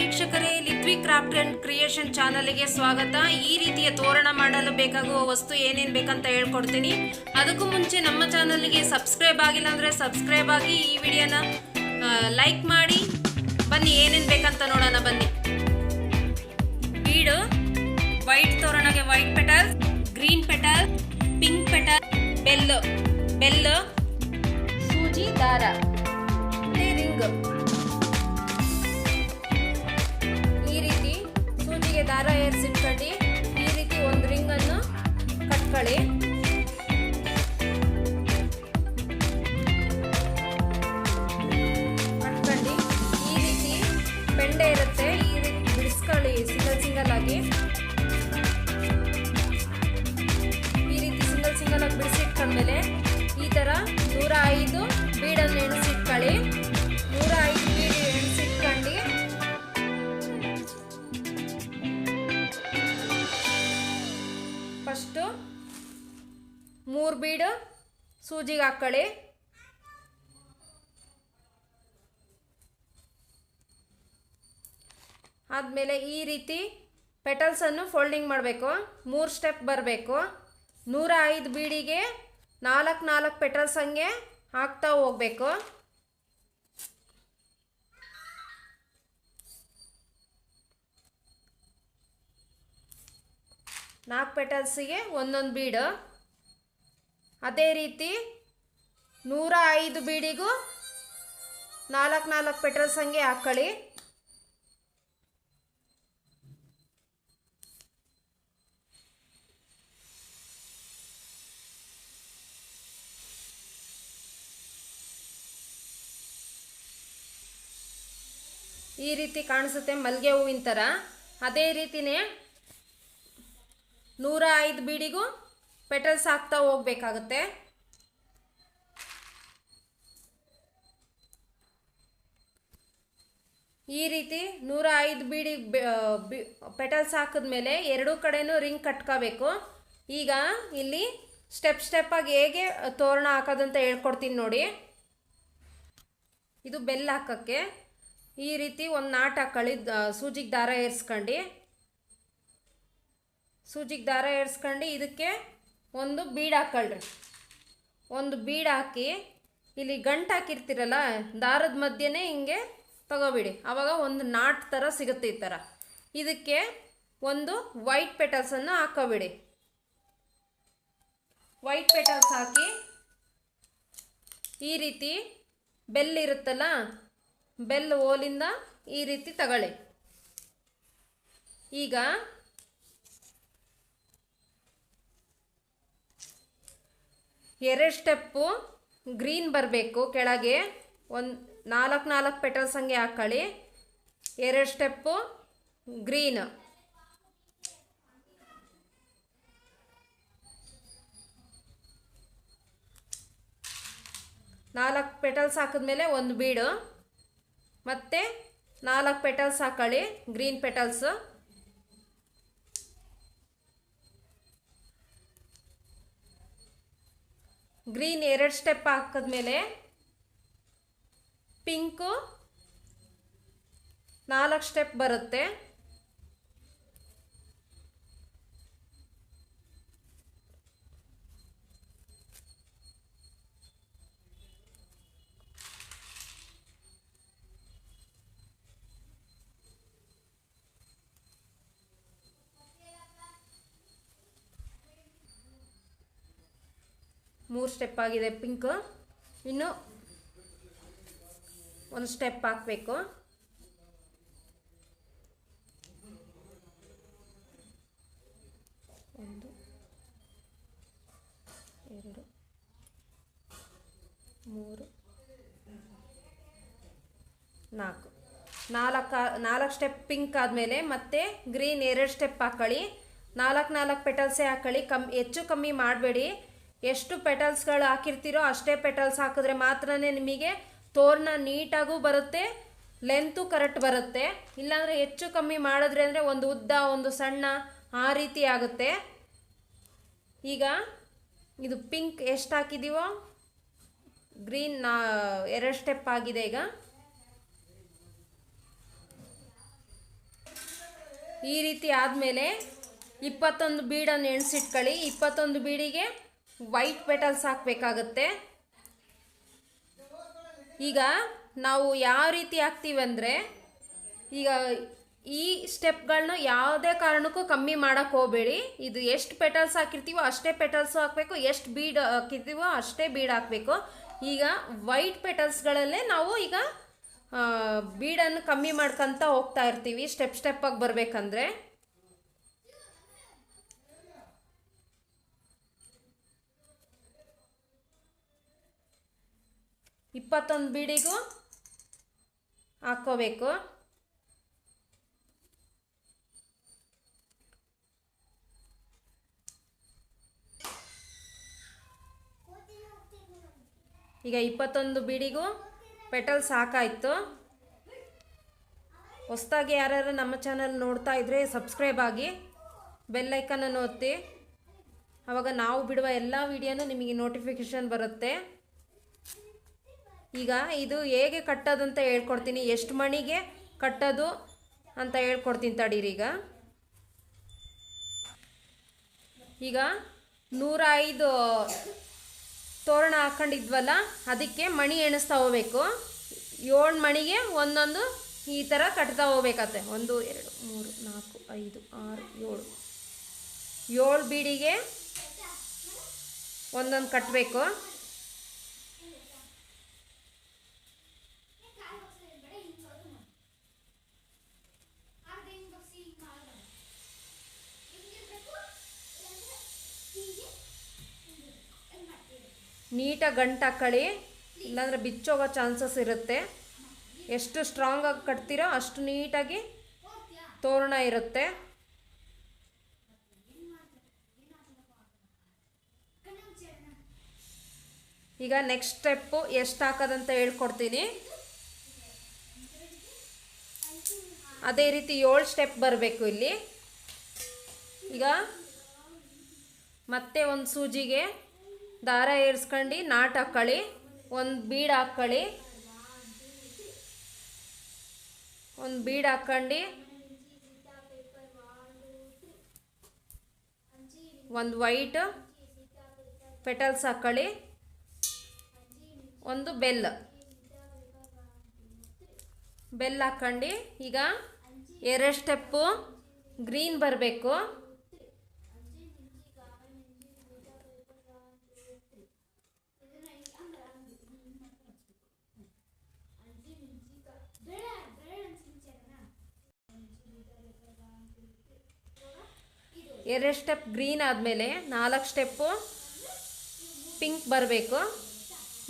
ವೀಕ್ಷಕರೇ ಲಿತ್ವಿ craft and creation ಚಾನಲ್ಗೆ ಸ್ವಾಗತ. ಈ ರೀತಿಯ ತೋರಣ ಮಾಡಲು ಬೇಕಾಗುವ ವಸ್ತು ಏನೇನು ಬೇಕಂತ ಹೇಳ್ಕೊಡ್ತೀನಿ. ಅದಕ್ಕೂ ಮುಂಚೆ ನಮ್ಮ ಚಾನಲ್ಗೆ ಸಬ್ಸ್ಕ್ರೈಬ್ ಆಗಿಲ್ಲ ಅಂದರೆ ಸಬ್ಸ್ಕ್ರೈಬ್ ಆಗಿ ಈ ವಿಡಿಯೋನ ಲೈಕ್ ಮಾಡಿ. ಬನ್ನಿ, ಏನೇನು ಬೇಕಂತ ನೋಡೋಣ, ಬನ್ನಿ. ಬೀಡು, white ತೋರಣಗೆ white petal, green petal, pink petal, bell bell, ಸೂಜಿ, ದಾರ. ರಿಂಗ್. ಸೂಜಿಗೆ ಹಾಕ್ಕೊಳ್ಳಿ ಆದಮೇಲೆ ಈ ರೀತಿ ಪೆಟಲ್ಸನ್ನು ಫೋಲ್ಡಿಂಗ್ ಮಾಡಬೇಕು. ಮೂರು ಸ್ಟೆಪ್ ಬರಬೇಕು. ನೂರ ಐದು ಬೀಡಿಗೆ ನಾಲ್ಕು ನಾಲ್ಕು ಪೆಟಲ್ಸ್ ಹಂಗೆ ಹಾಕ್ತಾ ಹೋಗಬೇಕು. ನಾಲ್ಕು ಪೆಟಲ್ಸಿಗೆ ಒಂದೊಂದು ಬೀಡು. ಅದೇ ರೀತಿ ನೂರ ಐದು ಬೀಡಿಗೂ ನಾಲ್ಕು ನಾಲ್ಕು ಪೆಟ್ರೋಲ್ಸ್ ಹಂಗೆ ಹಾಕ್ಕೊಳ್ಳಿ ಈ ರೀತಿ ಕಾಣಿಸುತ್ತೆ ಮಲ್ಲಿಗೆ ಹೂವಿನ ಥರ. ಅದೇ ರೀತಿನೇ ನೂರ ಐದು ಬೀಡಿಗೂ ಪೆಟಲ್ಸ್ ಹಾಕ್ತಾ ಹೋಗ್ಬೇಕಾಗತ್ತೆ. ಈ ರೀತಿ ನೂರ ಐದು ಬೀಡಿ ಪೆಟಲ್ಸ್ ಹಾಕಿದ್ಮೇಲೆ ಎರಡೂ ಕಡೆನೂ ರಿಂಗ್ ಕಟ್ಕೋಬೇಕು. ಈಗ ಇಲ್ಲಿ ಸ್ಟೆಪ್ ಸ್ಟೆಪ್ಪಾಗಿ ಹೇಗೆ ತೋರಣ ಹಾಕೋದಂತ ಹೇಳ್ಕೊಡ್ತೀನಿ ನೋಡಿ. ಇದು ಬೆಲ್ಲ ಹಾಕೋಕ್ಕೆ. ಈ ರೀತಿ ಒಂದು ನಾಟ್ ಹಾಕೊಳ್ಳಿ ಸೂಜಿಗೆ ದಾರ ಏರ್ಸ್ಕೊಂಡು. ಸೂಜಿಗೆ ದಾರ ಏರ್ಸ್ಕೊಂಡು, ಇದಕ್ಕೆ ಒಂದು ಬೀಡ್ ಹಾಕೊಳ್ರಿ. ಒಂದು ಬೀಡ್ ಹಾಕಿ ಇಲ್ಲಿ ಗಂಟು ಹಾಕಿರ್ತೀರಲ್ಲ, ದಾರದ ಮಧ್ಯೆನೇ ಹಿಂಗೆ ತಗೋಬಿಡಿ. ಆವಾಗ ಒಂದು ನಾಟ್ ಥರ ಸಿಗುತ್ತೆ ಈ ಥರ ಇದಕ್ಕೆ ಒಂದು ವೈಟ್ ಪೆಟಲ್ಸನ್ನು ಹಾಕೋಬಿಡಿ. ವೈಟ್ ಪೆಟಲ್ಸ್ ಹಾಕಿ ಈ ರೀತಿ ಬೆಲ್ ಇರುತ್ತಲ್ಲ, ಬೆಲ್ ಓಲಿಂದ ಈ ರೀತಿ ತಗೊಳ್ಳಿ. ಈಗ ಎರಡು ಸ್ಟೆಪ್ಪು ಗ್ರೀನ್ ಬರಬೇಕು ಕೆಳಗೆ. ಒಂದು ನಾಲ್ಕು ನಾಲ್ಕು ಪೆಟಲ್ಸ್ ಹಂಗೆ ಹಾಕ್ಕೊಳ್ಳಿ ಎರಡು ಸ್ಟೆಪ್ಪು ಗ್ರೀನ್. ನಾಲ್ಕು ಪೆಟಲ್ಸ್ ಹಾಕಿದ್ಮೇಲೆ ಒಂದು ಬೀಡು. ಮತ್ತು ನಾಲ್ಕು ಪೆಟಲ್ಸ್ ಹಾಕೊಳ್ಳಿ, ಗ್ರೀನ್ ಪೆಟಲ್ಸು ಗ್ರೀನ್ ಎರಡು ಸ್ಟೆಪ್ ಹಾಕಿದ್ಮೇಲೆ ಪಿಂಕು ನಾಲ್ಕು ಸ್ಟೆಪ್ ಬರುತ್ತೆ. ಮೂರು ಸ್ಟೆಪ್ ಆಗಿದೆ ಪಿಂಕ್ ಇನ್ನು ಒಂದು ಸ್ಟೆಪ್ ಹಾಕಬೇಕು. ಒಂದು, ಎರಡು, ಮೂರು, ನಾಲ್ಕು. ನಾಲ್ಕು ನಾಲ್ಕು ಸ್ಟೆಪ್ ಪಿಂಕ್ ಆದಮೇಲೆ ಮತ್ತೆ ಗ್ರೀನ್ ಎರಡು ಸ್ಟೆಪ್ ಹಾಕೊಳ್ಳಿ. ನಾಲ್ಕು ನಾಲ್ಕು ಪೆಟಲ್ಸೇ ಹಾಕೊಳ್ಳಿ. ಕಮ್, ಹೆಚ್ಚು ಕಮ್ಮಿ ಮಾಡಬೇಡಿ. ಎಷ್ಟು ಪೆಟಲ್ಸ್ಗಳು ಹಾಕಿರ್ತೀರೋ ಅಷ್ಟೇ ಪೆಟಲ್ಸ್ ಹಾಕಿದ್ರೆ ಮಾತ್ರನೇ ನಿಮಗೆ ತೋರಣ ನೀಟಾಗೂ ಬರುತ್ತೆ ಲೆಂತು ಕರೆಕ್ಟ್ ಬರುತ್ತೆ. ಇಲ್ಲಾಂದರೆ ಹೆಚ್ಚು ಕಮ್ಮಿ ಮಾಡಿದ್ರೆ ಅಂದರೆ ಒಂದು ಉದ್ದ, ಒಂದು ಸಣ್ಣ ಆ ರೀತಿ ಆಗುತ್ತೆ. ಈಗ ಇದು ಪಿಂಕ್ ಎಷ್ಟು ಹಾಕಿದ್ದೀವೋ ಗ್ರೀನ್ ನಾ ಎರಡು ಸ್ಟೆಪ್ ಆಗಿದೆ ಈಗ. ಈ ರೀತಿ ಆದಮೇಲೆ ಇಪ್ಪತ್ತೊಂದು ಬೀಡನ್ನು ಎಣಿಸಿಟ್ಕೊಳ್ಳಿ. ಇಪ್ಪತ್ತೊಂದು ಬೀಡಿಗೆ ವೈಟ್ ಪೆಟಲ್ಸ್ ಹಾಕಬೇಕಾಗತ್ತೆ. ಈಗ ನಾವು ಯಾವ ರೀತಿ ಹಾಕ್ತೀವಿ ಅಂದರೆ, ಈಗ ಈ ಸ್ಟೆಪ್ಗಳನ್ನ ಯಾವುದೇ ಕಾರಣಕ್ಕೂ ಕಮ್ಮಿ ಮಾಡೋಕ್ಕೆ ಹೋಗಬೇಡಿ. ಇದು ಎಷ್ಟು ಪೆಟಲ್ಸ್ ಹಾಕಿರ್ತೀವೋ ಅಷ್ಟೇ ಪೆಟಲ್ಸು ಹಾಕಬೇಕು, ಎಷ್ಟು ಬೀಡ್ ಹಾಕಿರ್ತೀವೋ ಅಷ್ಟೇ ಬೀಡ್ ಹಾಕಬೇಕು. ಈಗ ವೈಟ್ ಪೆಟಲ್ಸ್ಗಳಲ್ಲೇ ನಾವು ಈಗ ಬೀಡನ್ನು ಕಮ್ಮಿ ಮಾಡ್ಕೊತ ಹೋಗ್ತಾ ಇರ್ತೀವಿ, ಸ್ಟೆಪ್ ಸ್ಟೆಪ್ಪಾಗಿ ಬರಬೇಕಂದ್ರೆ. ಇಪ್ಪತ್ತೊಂದು ಬೀಡಿಗೂ ಹಾಕ್ಕೋಬೇಕು. ಈಗ ಇಪ್ಪತ್ತೊಂದು ಬೀಡಿಗೂ ಪೆಟಲ್ ಸಾಕಾಯಿತು ಹೊಸ್ದಾಗಿ ಯಾರ್ಯಾರು ನಮ್ಮ ಚಾನಲ್ ನೋಡ್ತಾ ಇದ್ರೆ ಸಬ್ಸ್ಕ್ರೈಬ್ ಆಗಿ ಬೆಲ್ಲೈಕನನ್ನು ಒತ್ತಿ. ಆವಾಗ ನಾವು ಬಿಡುವ ಎಲ್ಲ ವಿಡಿಯೋನು ನಿಮಗೆ ನೋಟಿಫಿಕೇಷನ್ ಬರುತ್ತೆ. ಈಗ ಇದು ಹೇಗೆ ಕಟ್ಟೋದು ಅಂತ ಹೇಳ್ಕೊಡ್ತೀನಿ. ಎಷ್ಟು ಮಣಿಗೆ ಕಟ್ಟೋದು ಅಂತ ಹೇಳ್ಕೊಡ್ತೀನಿ ತಡೀರಿ ಈಗ. ಈಗ ನೂರ ಐದು ತೋರಣ ಹಾಕೊಂಡಿದ್ವಲ್ಲ, ಅದಕ್ಕೆ ಮಣಿ ಎಣಿಸ್ತಾ ಹೋಗ್ಬೇಕು. ಏಳು ಮಣಿಗೆ ಒಂದೊಂದು ಈ ಥರ ಕಟ್ತಾ ಹೋಗ್ಬೇಕತ್ತೆ ಒಂದು, ಎರಡು, ಮೂರು, ನಾಲ್ಕು, ಐದು, ಆರು, ಏಳು. ಏಳು ಬೀಡಿಗೆ ಒಂದೊಂದು ಕಟ್ಟಬೇಕು ನೀಟಾಗಿ ಗಂಟು ಹಾಕೊಳ್ಳಿ ಇಲ್ಲಾಂದ್ರೆ ಬಿಚ್ಚೋಗೋ ಚಾನ್ಸಸ್ ಇರುತ್ತೆ. ಎಷ್ಟು ಸ್ಟ್ರಾಂಗಾಗಿ ಕಟ್ತೀರೋ ಅಷ್ಟು ನೀಟಾಗಿ ತೋರಣ ಇರುತ್ತೆ. ಈಗ ನೆಕ್ಸ್ಟ್ ಸ್ಟೆಪ್ಪು ಎಷ್ಟು ಹಾಕೋದಂತ ಹೇಳ್ಕೊಡ್ತೀನಿ. ಅದೇ ರೀತಿ ಏಳು ಸ್ಟೆಪ್ ಬರಬೇಕು ಇಲ್ಲಿ. ಈಗ ಮತ್ತೆ ಒಂದು ಸೂಜಿಗೆ ದಾರ ಏರ್ಸ್ಕೊಂಡು, ನಾಟ್ ಹಾಕ್ಕೊಳ್ಳಿ ಒಂದು ಬೀಡ್ ಹಾಕ್ಕೊಳ್ಳಿ ಒಂದು ಬೀಡ್ ಹಾಕ್ಕೊಂಡು ಒಂದು ವೈಟ್ ಪೆಟಲ್ಸ್ ಹಾಕ್ಕೊಳ್ಳಿ ಒಂದು ಬೆಲ್. ಬೆಲ್ ಹಾಕ್ಕೊಂಡು ಈಗ ಎರಡು ಸ್ಟೆಪ್ಪು ಗ್ರೀನ್ ಬರಬೇಕು. ಎರಡು ಸ್ಟೆಪ್ ಗ್ರೀನ್ ಆದಮೇಲೆ ನಾಲ್ಕು ಸ್ಟೆಪ್ಪು ಪಿಂಕ್ ಬರಬೇಕು.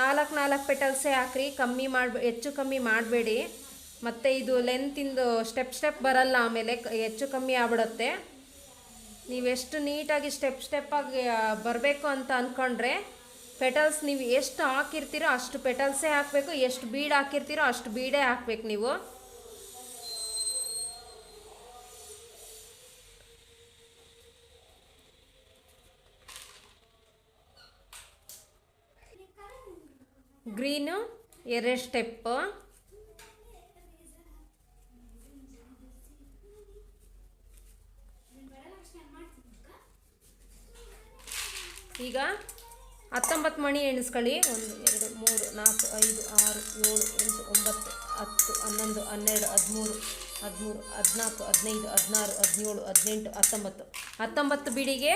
ನಾಲ್ಕು ನಾಲ್ಕು ಪೆಟಲ್ಸೇ ಹಾಕ್ರಿ, ಕಮ್ಮಿ ಮಾಡಿ ಹೆಚ್ಚು ಕಮ್ಮಿ ಮಾಡಬೇಡಿ. ಮತ್ತು ಇದು ಲೆಂತಿಂದು ಸ್ಟೆಪ್ ಸ್ಟೆಪ್ ಬರಲ್ಲ ಆಮೇಲೆ ಹೆಚ್ಚು ಕಮ್ಮಿ ಆಗ್ಬಿಡುತ್ತೆ. ನೀವೆಷ್ಟು ನೀಟಾಗಿ ಸ್ಟೆಪ್ ಸ್ಟೆಪ್ಪಾಗಿ ಬರಬೇಕು ಅಂತ ಅಂದ್ಕೊಂಡ್ರೆ ಪೆಟಲ್ಸ್ ನೀವು ಎಷ್ಟು ಹಾಕಿರ್ತೀರೋ ಅಷ್ಟು ಪೆಟಲ್ಸೇ ಹಾಕಬೇಕು, ಎಷ್ಟು ಬೀಡ್ ಹಾಕಿರ್ತೀರೋ ಅಷ್ಟು ಬೀಡೇ ಹಾಕ್ಬೇಕು ನೀವು. ಗ್ರೀನು, ಎರಡು ಸ್ಟೆಪ್ ಈಗ ಹತ್ತೊಂಬತ್ತು ಮಣಿ ಎಣಿಸ್ಕೊಳ್ಳಿ. ಒಂದು, ಎರಡು, ಮೂರು, ನಾಲ್ಕು, ಐದು, ಆರು, ಏಳು, ಎಂಟು, ಒಂಬತ್ತು, ಹತ್ತು, ಹನ್ನೊಂದು, ಹನ್ನೆರಡು, ಹದಿಮೂರು ಹದಿಮೂರು, ಹದಿನಾಲ್ಕು, ಹದಿನೈದು, ಹದಿನಾರು, ಹದಿನೇಳು, ಹದಿನೆಂಟು, ಹತ್ತೊಂಬತ್ತು. ಹತ್ತೊಂಬತ್ತು ಬಿಡಿಗೆ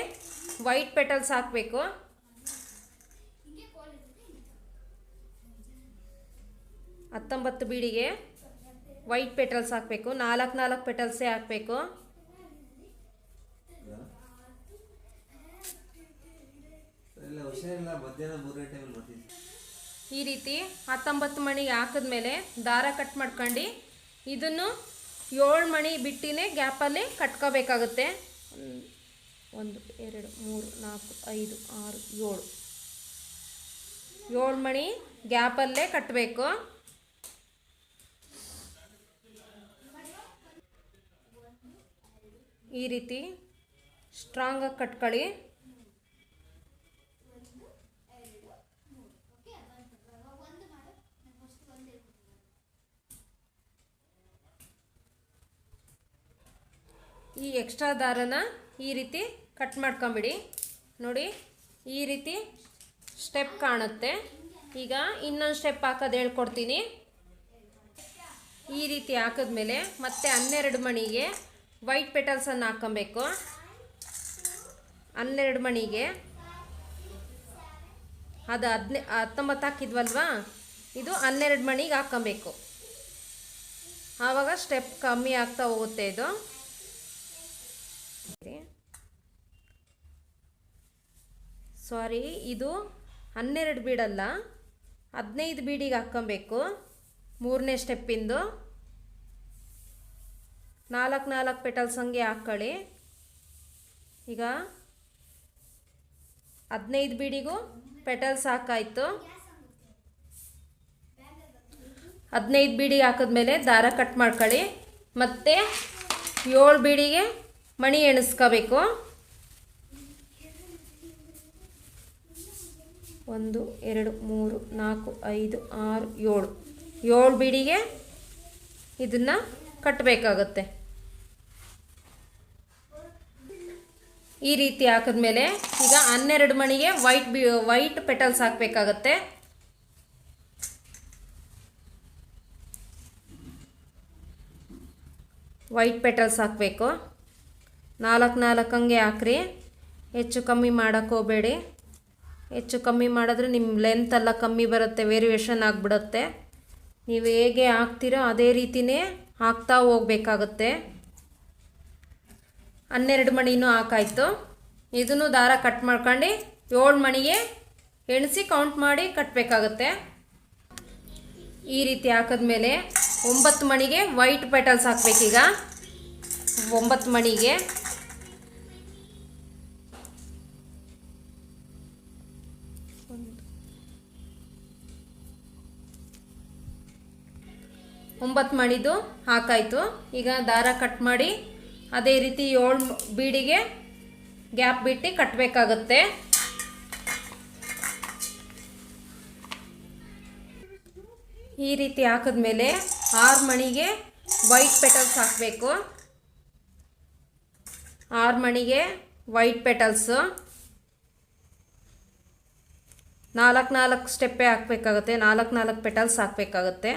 ವೈಟ್ ಪೆಟಲ್ಸ್ ಹಾಕಬೇಕು. ಹತ್ತೊಂಬತ್ತು ಬೀಡಿಗೆ ವೈಟ್ ಪೆಟಲ್ಸ್ ಹಾಕಬೇಕು. ನಾಲ್ಕು ನಾಲ್ಕು ಪೆಟಲ್ಸೇ ಹಾಕಬೇಕು. ಈ ರೀತಿ ಹತ್ತೊಂಬತ್ತು ಮಣಿಗೆ ಹಾಕಿದ್ಮೇಲೆ ದಾರ ಕಟ್ ಮಾಡ್ಕೊಂಡು ಇದನ್ನು ಏಳು ಮಣಿ ಬಿಟ್ಟಿನೇ ಗ್ಯಾಪಲ್ಲಿ ಕಟ್ಕೋಬೇಕಾಗುತ್ತೆ. ಒಂದು ಎರಡು ಮೂರು ನಾಲ್ಕು ಐದು ಆರು ಏಳು. ಏಳು ಮಣಿ ಗ್ಯಾಪಲ್ಲೇ ಕಟ್ಟಬೇಕು ಈ ರೀತಿ ಸ್ಟ್ರಾಂಗಾಗಿ ಕಟ್ಕೊಳ್ಳಿ. ಈ ಎಕ್ಸ್ಟ್ರಾ ದಾರನ ಈ ರೀತಿ ಕಟ್ ಮಾಡ್ಕೊಂಬಿಡಿ. ನೋಡಿ, ಈ ರೀತಿ ಸ್ಟೆಪ್ ಕಾಣುತ್ತೆ. ಈಗ ಇನ್ನೊಂದು ಸ್ಟೆಪ್ ಹಾಕೋದು ಹೇಳ್ಕೊಡ್ತೀನಿ. ಈ ರೀತಿ ಹಾಕಿದ್ಮೇಲೆ ಮತ್ತೆ ಹನ್ನೆರಡು ಮಣಿಗೆ ವೈಟ್ ಪೆಟಲ್ಸನ್ನು ಹಾಕ್ಕೊಬೇಕು. ಹನ್ನೆರಡು ಮಣಿಗೆ. ಅದು ಹದಿನೆ, ಹತ್ತೊಂಬತ್ತು ಹಾಕಿದ್ವಲ್ವಾ? ಇದು ಹನ್ನೆರಡು ಮಣಿಗೆ ಹಾಕ್ಕೊಬೇಕು. ಆವಾಗ ಸ್ಟೆಪ್ ಕಮ್ಮಿ ಆಗ್ತಾ ಹೋಗುತ್ತೆ ಇದು. ಸಾರಿ ಇದು ಹನ್ನೆರಡು ಬೀಡಲ್ಲ. ಹದಿನೈದು ಬೀಡಿಗೆ ಹಾಕ್ಕೊಬೇಕು. ಮೂರನೇ ಸ್ಟೆಪ್ಪಿಂದು ನಾಲ್ಕು ನಾಲ್ಕು ಪೆಟಲ್ಸ್ ಹಂಗೆ ಹಾಕ್ಕೊಳ್ಳಿ. ಈಗ ಹದಿನೈದು ಬೀಡಿಗೂ ಪೆಟಲ್ಸ್ ಹಾಕಾಯಿತು. ಹದಿನೈದು ಬೀಡಿಗೆ ಹಾಕಿದ್ಮೇಲೆ ದಾರ ಕಟ್ ಮಾಡ್ಕೊಳ್ಳಿ. ಮತ್ತು ಏಳು ಬೀಡಿಗೆ ಮಣಿ ಎಣಿಸ್ಕೋಬೇಕು. ಒಂದು, ಎರಡು, ಮೂರು, ನಾಲ್ಕು, ಐದು, ಆರು, ಏಳು. ಏಳು ಬೀಡಿಗೆ ಇದನ್ನು ಕಟ್ಟಬೇಕಾಗುತ್ತೆ ಈ ರೀತಿ ಹಾಕಿದ್ಮೇಲೆ ಈಗ ಹನ್ನೆರಡು ಮಣಿಗೆ ವೈಟ್ ಬಿ ವೈಟ್ ಪೆಟಲ್ಸ್ ಹಾಕಬೇಕಾಗತ್ತೆ. ವೈಟ್ ಪೆಟಲ್ಸ್ ಹಾಕಬೇಕು. ನಾಲ್ಕು ನಾಲ್ಕು ಹಂಗೆ ಹಾಕ್ರಿ. ಹೆಚ್ಚು ಕಮ್ಮಿ ಮಾಡೋಕ್ಕೆ ಹೋಗಬೇಡಿ. ಹೆಚ್ಚು ಕಮ್ಮಿ ಮಾಡಿದ್ರೆ ನಿಮ್ಮ ಲೆಂತ್ ಎಲ್ಲ ಕಮ್ಮಿ ಬರುತ್ತೆ ವೇರಿಯೇಷನ್ ಆಗಿಬಿಡುತ್ತೆ. ನೀವು ಹೇಗೆ ಹಾಕ್ತೀರೋ ಅದೇ ರೀತಿಯೇ ಹಾಕ್ತಾ ಹೋಗ್ಬೇಕಾಗುತ್ತೆ. ಹನ್ನೆರಡು ಮಣಿನೂ ಹಾಕಾಯಿತು. ಇದನ್ನು ದಾರ ಕಟ್ ಮಾಡ್ಕೊಂಡು ಏಳು ಮಣಿಗೆ ಎಣಿಸಿ ಕೌಂಟ್ ಮಾಡಿ ಕಟ್ಟಬೇಕಾಗತ್ತೆ ಈ ರೀತಿ ಹಾಕಿದ್ಮೇಲೆ ಒಂಬತ್ತು ಮಣಿಗೆ ವೈಟ್ ಪೆಟಲ್ಸ್ ಹಾಕ್ಬೇಕೀಗ. ಒಂಬತ್ತು ಮಣಿಗೆ ಒಂಬತ್ತು ಮಣಿದು ಹಾಕಾಯಿತು. ಈಗ ದಾರ ಕಟ್ ಮಾಡಿ ಅದೇ ರೀತಿ ಏಳು ಬೀಡಿಗೆ ಗ್ಯಾಪ್ ಬಿಟ್ಟು ಕಟ್ಟಬೇಕಾಗತ್ತೆ ಈ ರೀತಿ ಹಾಕಿದ್ಮೇಲೆ ಆರು ಮಣಿಗೆ ವೈಟ್ ಪೆಟಲ್ಸ್ ಹಾಕಬೇಕು. ಆರು ಮಣಿಗೆ ವೈಟ್ ಪೆಟಲ್ಸು. ನಾಲ್ಕು ನಾಲ್ಕು ಸ್ಟೆಪ್ಪೇ ಹಾಕಬೇಕಾಗುತ್ತೆ. ನಾಲ್ಕು ನಾಲ್ಕು ಪೆಟಲ್ಸ್ ಹಾಕಬೇಕಾಗುತ್ತೆ.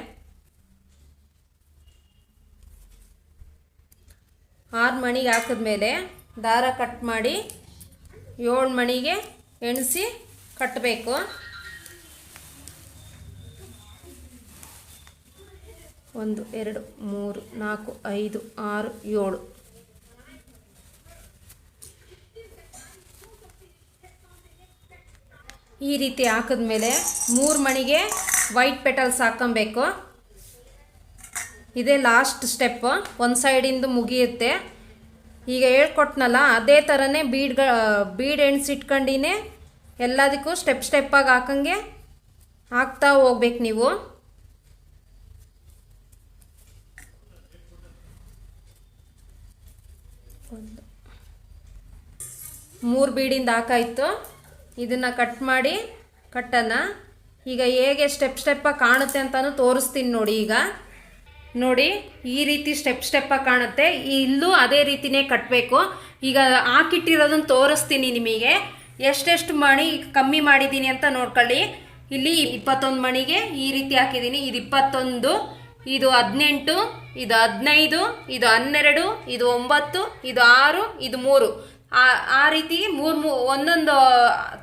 ಆರು ಮಣಿಗೆ ಹಾಕಿದ್ಮೇಲೆ ದಾರ ಕಟ್ ಮಾಡಿ ಏಳು ಮಣಿಗೆ ಎಣಿಸಿ ಕಟ್ಟಬೇಕು ಒಂದು, ಎರಡು, ಮೂರು, ನಾಲ್ಕು, ಐದು, ಆರು, ಏಳು. ಈ ರೀತಿ ಹಾಕಿದ್ಮೇಲೆ ಮೂರು ಮಣಿಗೆ ವೈಟ್ ಪೆಟಲ್ಸ್ ಹಾಕೊಬೇಕು ಇದೇ ಲಾಸ್ಟ್ ಸ್ಟೆಪ್ ಒಂದು ಸೈಡಿಂದು ಮುಗಿಯುತ್ತೆ. ಈಗ ಹೇಳ್ಕೊಟ್ನಲ್ಲ, ಅದೇ ಥರನೇ ಬೀಡ್ಗ ಬೀಡ್ ಎಣ್ಸಿಟ್ಕೊಂಡಿನೇ ಎಲ್ಲದಕ್ಕೂ ಸ್ಟೆಪ್ ಸ್ಟೆಪ್ಪಾಗಿ ಹಾಕಂಗೆ ಹಾಕ್ತಾ ಹೋಗ್ಬೇಕು ನೀವು. ಮೂರು ಬೀಡಿಂದ ಹಾಕಾಯಿತು. ಇದನ್ನು ಕಟ್ ಮಾಡಿ ಕಟ್ಟನ್ನು ಈಗ ಹೇಗೆ ಸ್ಟೆಪ್ ಸ್ಟೆಪ್ಪಾಗಿ ಕಾಣುತ್ತೆ ಅಂತಲೂ ತೋರಿಸ್ತೀನಿ ನೋಡಿ ಈಗ. ನೋಡಿ, ಈ ರೀತಿ ಸ್ಟೆಪ್ ಸ್ಟೆಪ್ಪಾಗಿ ಕಾಣುತ್ತೆ. ಇಲ್ಲೂ ಅದೇ ರೀತಿನೇ ಕಟ್ಟಬೇಕು ಈಗ ಹಾಕಿಟ್ಟಿರೋದನ್ನು ತೋರಿಸ್ತೀನಿ ನಿಮಗೆ. ಎಷ್ಟೆಷ್ಟು ಮಣಿ ಕಮ್ಮಿ ಮಾಡಿದ್ದೀನಿ ಅಂತ ನೋಡ್ಕೊಳ್ಳಿ. ಇಲ್ಲಿ ಇಪ್ಪತ್ತೊಂದು ಮಣಿಗೆ ಈ ರೀತಿ ಹಾಕಿದ್ದೀನಿ ಇದು ಇಪ್ಪತ್ತೊಂದು, ಇದು ಹದಿನೆಂಟು, ಇದು ಹದಿನೈದು, ಇದು ಹನ್ನೆರಡು, ಇದು ಒಂಬತ್ತು, ಇದು ಆರು, ಇದು ಮೂರು. ಆ ರೀತಿ ಮೂರು ಮೂ, ಒಂದೊಂದು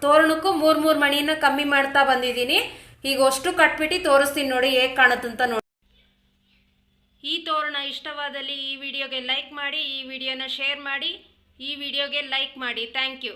ತೋರಣಕ್ಕೂ ಮೂರು ಮೂರು ಮಣಿಯನ್ನು ಕಮ್ಮಿ ಮಾಡ್ತಾ ಬಂದಿದ್ದೀನಿ ಈಗ ಅಷ್ಟು ಕಟ್ಬಿಟ್ಟು ತೋರಿಸ್ತೀನಿ ನೋಡಿ ಹೇಗೆ ಕಾಣುತ್ತಂತ ನೋಡಿ. ಈ ತೋರಣ ಇಷ್ಟವಾದಲ್ಲಿ ಈ ವಿಡಿಯೋಗೆ ಲೈಕ್ ಮಾಡಿ, ಈ ವಿಡಿಯೋನ ಶೇರ್ ಮಾಡಿ, ಈ ವಿಡಿಯೋಗೆ ಲೈಕ್ ಮಾಡಿ. Thank you.